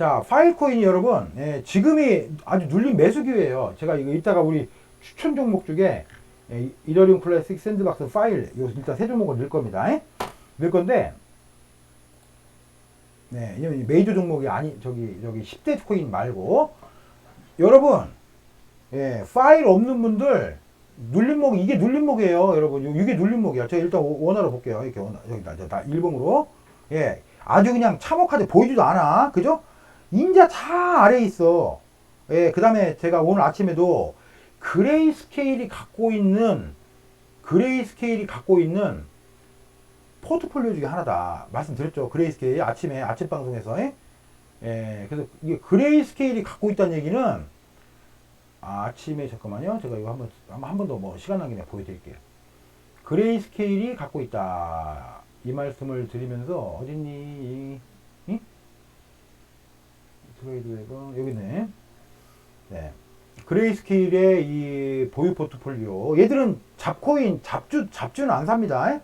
자, 파일 코인이 여러분, 예, 지금이 아주 눌린 매수 기회예요. 제가 이거 이따가 우리 추천 종목 중에 예, 이- 이더리움 클래식 샌드박스 파일, 요 일단 세 종목을 넣을 겁니다. 예? 넣을 건데, 네, 이 메이저 종목이 아니, 저기, 저기 10대 코인 말고, 여러분, 예, 파일 없는 분들, 눌림목, 이게 눌림목이에요, 여러분. 요- 이게 눌림목이야. 제가 일단 오- 원화로 볼게요. 이렇게 원화, 여기다, 저다, 일봉으로. 예, 아주 그냥 참혹하게 보이지도 않아. 그죠? 인자 차 아래에 있어. 예, 그 다음에 제가 오늘 아침에도 그레이 스케일이 갖고 있는, 그레이 스케일이 갖고 있는 포트폴리오 중에 하나다. 말씀드렸죠. 그레이 스케일 아침에, 아침 방송에서. 예? 예, 그래서 이게 그레이 스케일이 갖고 있다는 얘기는 아, 아침에 잠깐만요. 제가 이거 한 번 한 번 더 뭐 시간 나기에 보여드릴게요. 그레이 스케일이 갖고 있다. 이 말씀을 드리면서 어딨니? 이? 트레이드 웨버 여기 있네. 네. 그레이 스케일의 이 보유 포트폴리오. 얘들은 잡코인, 잡주, 잡주는 안 삽니다.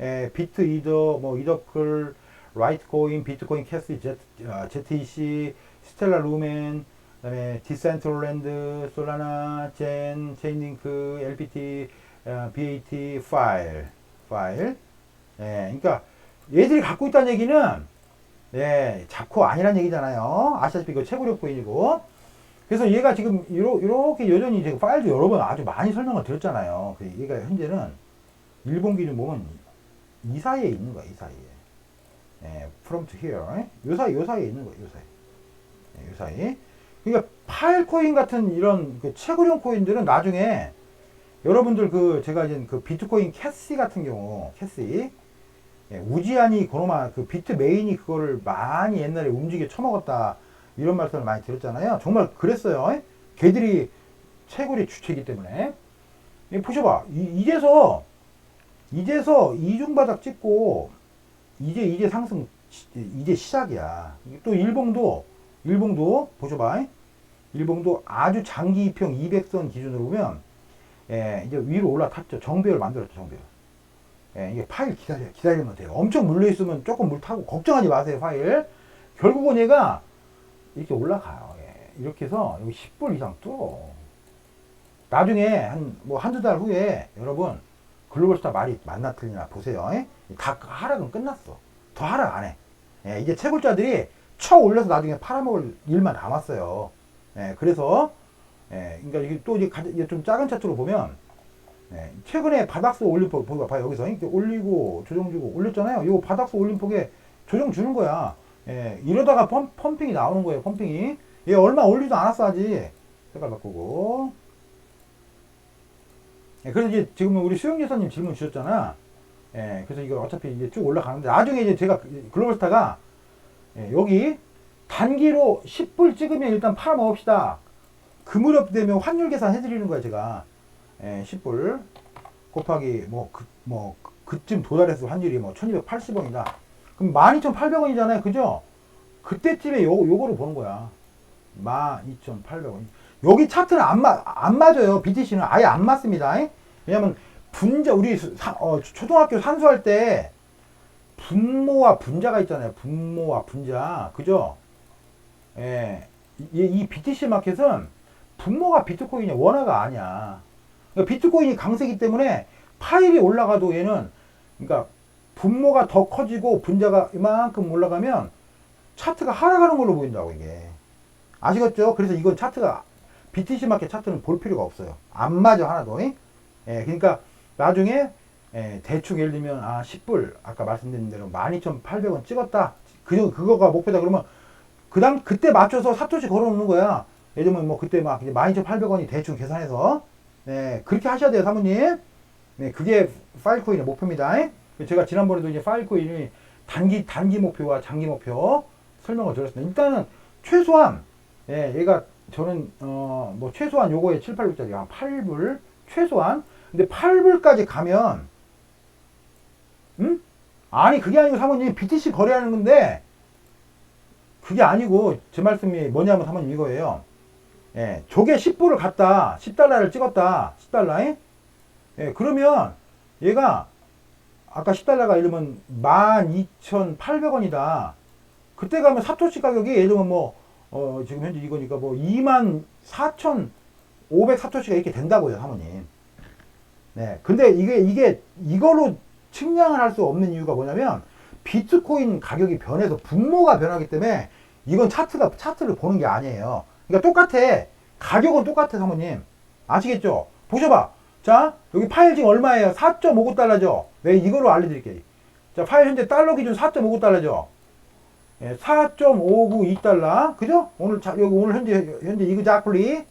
에, 비트 이더, 뭐 이더클, 라이트코인, 비트코인 캐스, 아, ZEC, 스텔라 루멘, 그다음에 디센트럴랜드, 솔라나, 젠, 체인링크, LPT, 어, BAT, 파일, 파일. 예, 그러니까 얘들이 갖고 있다는 얘기는 예, 잡코 아니란 얘기잖아요. 아시다시피 이거 최고력 코인이고. 그래서 얘가 지금 이렇게 여전히 제가 파일도 여러 번 아주 많이 설명을 드렸잖아요. 그 얘가 현재는 일본 기준 보면 이 사이에 있는 거야, 이 사이에. 예, from to here. 예? 요 사이, 요 사이에 있는 거야, 요 사이. 예, 요 사이. 그러니까 파일 코인 같은 이런 그 최고령 코인들은 나중에 여러분들 그 제가 이제 그 비트코인 캐시 같은 경우 캐시 예, 우지안이 그놈아 그 비트 메인이 그거를 많이 옛날에 움직여 쳐먹었다 이런 말씀을 많이 드렸잖아요. 정말 그랬어요. 예? 걔들이 최고의 주체이기 때문에 예, 보셔봐 이, 이제서 이제서 이중바닥 찍고 이제 이제 상승 시- 이제 시작이야. 또 일봉도 일봉도 보셔봐. 일봉도 아주 장기 이평 200선 기준으로 보면 예, 이제 위로 올라탔죠. 정배열 만들었죠. 정배열. 예, 이게 파일 기다려 기다리면 돼요. 엄청 물려 있으면 조금 물 타고 걱정하지 마세요. 파일. 결국은 얘가 이렇게 올라가요. 예, 이렇게 해서 여기 10불 이상 뚫어. 나중에 한 뭐 한두 달 후에 여러분 글로벌스타 말이 만나 틀리나 보세요. 예? 다 하락은 끝났어. 더 하락 안 해. 예, 이제 채굴자들이 쳐 올려서 나중에 팔아먹을 일만 남았어요. 예, 그래서 예, 그러니까 이게 또 이제, 좀 작은 차트로 보면 예, 최근에 바닥스 올림 폭 보고 봐요 여기서 이렇게 올리고 조정 주고 올렸잖아요. 이거 바닥스 올림 폭에 조정 주는 거야. 예, 이러다가 펌, 펌핑이 나오는 거예요. 펌핑이 얘 얼마 올리지도 않았어 아직 색깔 바꾸고 예, 그래서 이제 지금 우리 수영 여사님 질문 주셨잖아. 예, 그래서 이거 어차피 이제 쭉 올라가는데 나중에 이제 제가 그- 글로벌 스타가 예, 여기 단기로 10불 찍으면 일단 팔아 먹읍시다. 그 무렵 되면 환율 계산 해드리는 거야 제가. 예, 10불 곱하기 뭐 그 뭐 그쯤 도달해서 환율이 뭐 1280원이다. 그럼 12,800원이잖아요. 그죠? 그때쯤에 요, 요거를 보는 거야. 12,800원. 여기 차트는 안, 맞, 안 맞아요. BTC는 아예 안 맞습니다. 왜냐면 분자, 우리 수- 사- 어, 초등학교 산수할 때 분모와 분자가 있잖아요. 분모와 분자. 그죠? 예. 이, 이 BTC 마켓은 분모가 비트코인이 원화가 아니야. 그러니까 비트코인이 강세기 때문에 파일이 올라가도 얘는 그러니까 분모가 더 커지고 분자가 이만큼 올라가면 차트가 하락하는 걸로 보인다고 이게. 아시겠죠? 그래서 이건 차트가 BTC 마켓 차트는 볼 필요가 없어요. 안 맞아 하나도. 예, 그러니까 나중에 예, 대충 예를 들면 아 10불 아까 말씀드린 대로 12,800원 찍었다. 그 그거가 목표다 그러면 그다음 그때 맞춰서 사토시 걸어놓는 거야. 예를 들면 뭐 그때 막 이제 12,800원이 대충 계산해서 네 그렇게 하셔야 돼요 사모님. 네 그게 파일코인의 목표입니다. 제가 지난번에도 이제 파일 코인이 단기 단기 목표와 장기 목표 설명을 드렸습니다. 일단은 최소한 예 얘가 저는 어 뭐 최소한 요거에 7, 8불짜리 한 8불 최소한 근데 8불까지 가면 음? 아니 그게 아니고 사모님 BTC 거래하는 건데 그게 아니고 제 말씀이 뭐냐면 사모님 이거예요. 예, 저게 10불을 갔다 10달러를 찍었다 10달러 예, 그러면 얘가 아까 10달러가 이러면 12,800원이다 그때 가면 사토시 가격이 예를 들면 뭐, 어, 지금 현재 이거니까 뭐 2만 4,500 사토시가 이렇게 된다고요, 사모님. 네. 근데 이게, 이게, 이거로 측량을 할 수 없는 이유가 뭐냐면, 비트코인 가격이 변해서 분모가 변하기 때문에, 이건 차트가, 차트를 보는 게 아니에요. 그러니까 똑같아. 가격은 똑같아, 사모님. 아시겠죠? 보셔봐. 자, 여기 파일 지금 얼마예요? 4.59달러죠? 네, 이거로 알려드릴게요. 자, 파일 현재 달러 기준 4.59달러죠? 예, 4.592달러. 그죠? 오늘, 자, 여기 오늘 현재, 현재 이그자클리.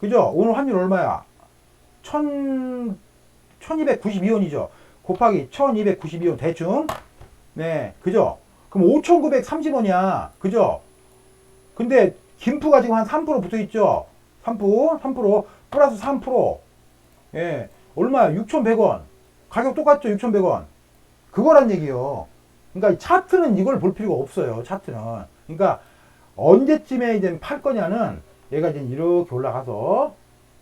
그죠? 오늘 환율 얼마야? 1000, 1292원이죠. 곱하기 1292원 대충. 네, 그죠? 그럼 5930원이야. 그죠? 근데 김프가 지금 한 3% 붙어 있죠? 3%, 3%, 플러스 3%. 예, 얼마야? 6,100원. 가격 똑같죠? 6,100원. 그거란 얘기요. 그러니까 이 차트는 이걸 볼 필요가 없어요. 차트는. 그러니까 언제쯤에 이제 팔 거냐는 얘가 이제 이렇게 올라가서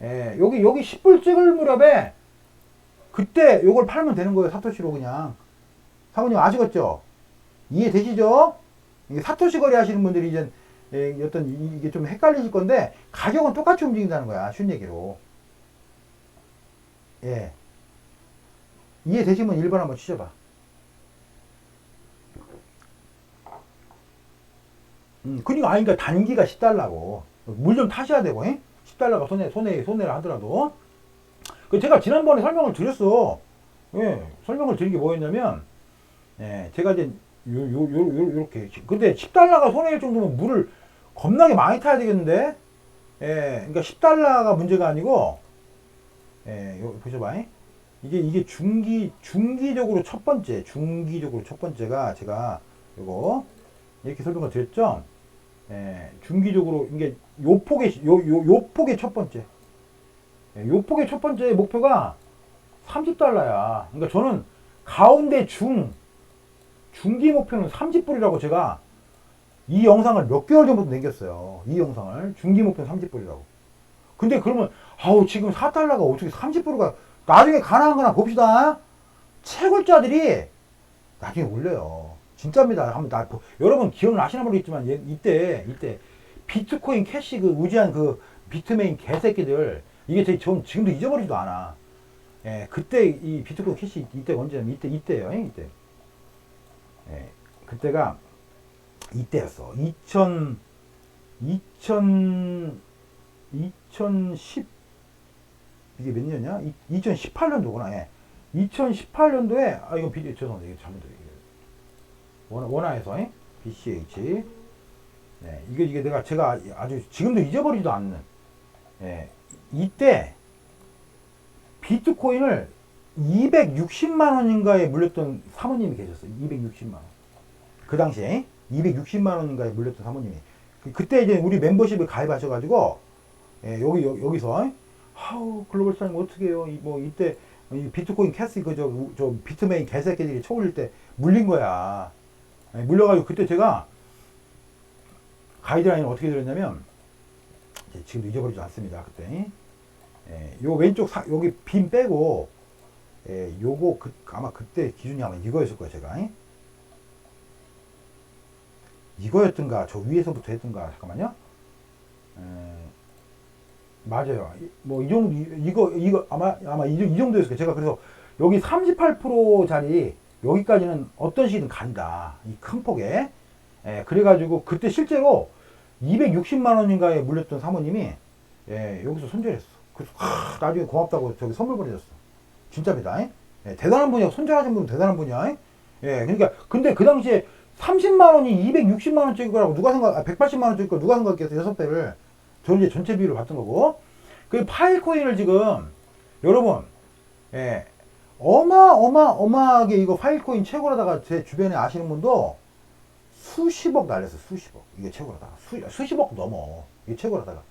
예, 여기 여기 10불 찍을 무렵에 그때 요걸 팔면 되는 거예요. 사토시로 그냥. 사모님 아시겠죠? 이해되시죠? 사토시 거래 하시는 분들이 이제 예, 어떤 이- 이게 좀 헷갈리실 건데 가격은 똑같이 움직인다는 거야. 쉬운 얘기로. 예. 이해되시면 1번 한번 치셔봐. 음, 그니까, 아니, 그니까 단기가 10달러고. 물 좀 타셔야 되고, 잉? 10달러가 손해, 손해, 손해를 하더라도. 그 제가 지난번에 설명을 드렸어. 예, 설명을 드린 게 뭐였냐면, 예, 제가 이제, 요, 요, 요, 요, 요렇게. 근데 10달러가 손해일 정도면 물을 겁나게 많이 타야 되겠는데? 예, 그러니까 10달러가 문제가 아니고, 예, 요, 보셔봐. 잉? 이게, 이게 중기, 중기적으로 첫 번째, 중기적으로 첫 번째가 제가 요거, 이렇게 설명을 드렸죠? 예, 중기적으로, 이게 요 폭의, 요, 요, 요 폭의 첫 번째. 예, 요 폭의 첫 번째 목표가 30달러야. 그러니까 저는 가운데 중, 중기 목표는 30불이라고 제가 이 영상을 몇 개월 전부터 남겼어요. 이 영상을. 중기 목표는 30불이라고. 근데 그러면, 아우, 지금 4달러가 어떻게 30불가, 나중에 가능한 거나 봅시다. 채굴자들이 나중에 올려요. 진짜입니다. 한번 나, 보- 여러분 기억나시나 모르겠지만, 예- 이때, 이때, 비트코인 캐시 그 우지한 그 비트메인 개새끼들, 이게 제, 전 지금도 잊어버리지도 않아. 예, 그때 이 비트코인 캐시 이때가 언제냐면 이때, 이때요. 이때. 예, 그때가 이때였어. 2000, 2000, 2010, 이게 몇 년이야? 2018년도구나. 예. 2018년도에, 아, 이거 비디오, 죄송합니다. 이거 잘못, 이게. 원, 원화에서, 예? BCH. 네, 이게, 이게 내가, 제가 아주 지금도 잊어버리지도 않는, 예. 이때, 비트코인을 260만 원인가에 물렸던 사모님이 계셨어요. 260만 원. 그 당시에 260만 원인가에 물렸던 사모님이. 그- 그때 이제 우리 멤버십에 가입하셔가지고 예, 여기 여, 여기서 하우 글로벌 사님 어떻게 해요? 이, 뭐 이때 이 비트코인 캐시 그저 저 비트메인 개새끼들이 쳐올릴 때 물린 거야. 예, 물려가지고 그때 제가 가이드라인을 어떻게 이제 지금도 잊어버리지 않습니다. 그때 예, 요 왼쪽 사, 여기 빈 빼고 예, 요거 그, 아마 그때 기준이 아마 이거였을 거예요 제가 예? 이거였던가 저 위에서부터 했던가 잠깐만요 에, 맞아요. 이- 뭐이 정도 이- 이거 이거 아마 아마 이, 이 정도였을 거예요. 제가 그래서 여기 38%짜리 여기까지는 어떤 시든 간다. 이 큰 폭에. 예, 그래가지고 그때 실제로 260만 원인가에 물렸던 사모님이 예, 여기서 손절했어. 그래서 하, 나중에 고맙다고 저기 선물 보내줬어. 진짜입니다. 예, 대단한 분이야. 손절하신 분은 대단한 분이야. 예, 그러니까 근데 그 당시에 30만 원이 260만 원 찍을 거라고 누가 생각, 아, 180만 원 찍을 거 누가 생각했어? 여섯 배를. 저는 이제 전체 비율을 봤던 거고. 그 파일코인을 지금, 여러분, 예, 어마어마어마하게 이거 파일코인 채굴하다가 제 주변에 아시는 분도 수십억 날렸어, 수십억. 이게 채굴하다가. 수, 수십억 넘어. 이게 채굴하다가.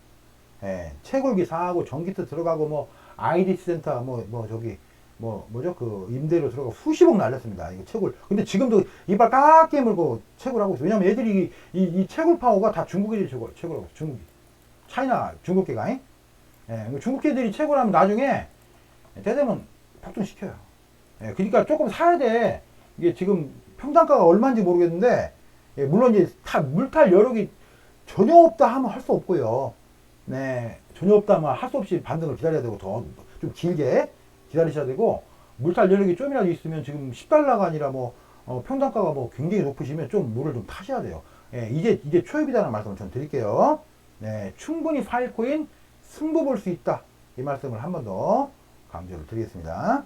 예, 채굴기 사고, 전기트 들어가고, 뭐, IDC 센터, 뭐, 뭐, 저기, 뭐 뭐죠 그 임대료 들어가고 수십억 날렸습니다 이거 채굴 근데 지금도 이빨 깎게 물고 채굴하고 있어 왜냐면 애들이 이, 이 채굴 파워가 다 중국 애들이 채굴, 채굴하고 중국이 차이나 중국계가 잉? 예, 중국 애들이 채굴하면 나중에 때되면 폭등시켜요 예, 그러니까 조금 사야 돼 이게 지금 평당가가 얼마인지 모르겠는데 예, 물론 이제 타, 물탈 여력이 전혀 없다 하면 할 수 없고요. 네, 전혀 없다 하면 할 수 없이 반등을 기다려야 되고 더 좀 길게 기다리셔야 되고 물탈 여력이 좀이라도 있으면 지금 10달러가 아니라 뭐 어, 평단가가 뭐 굉장히 높으시면 좀 물을 좀 타셔야 돼요. 예, 이제 이제 초입이다는 말씀을 좀 드릴게요. 네, 충분히 파일코인 승부 볼 수 있다. 이 말씀을 한 번 더 강조를 드리겠습니다.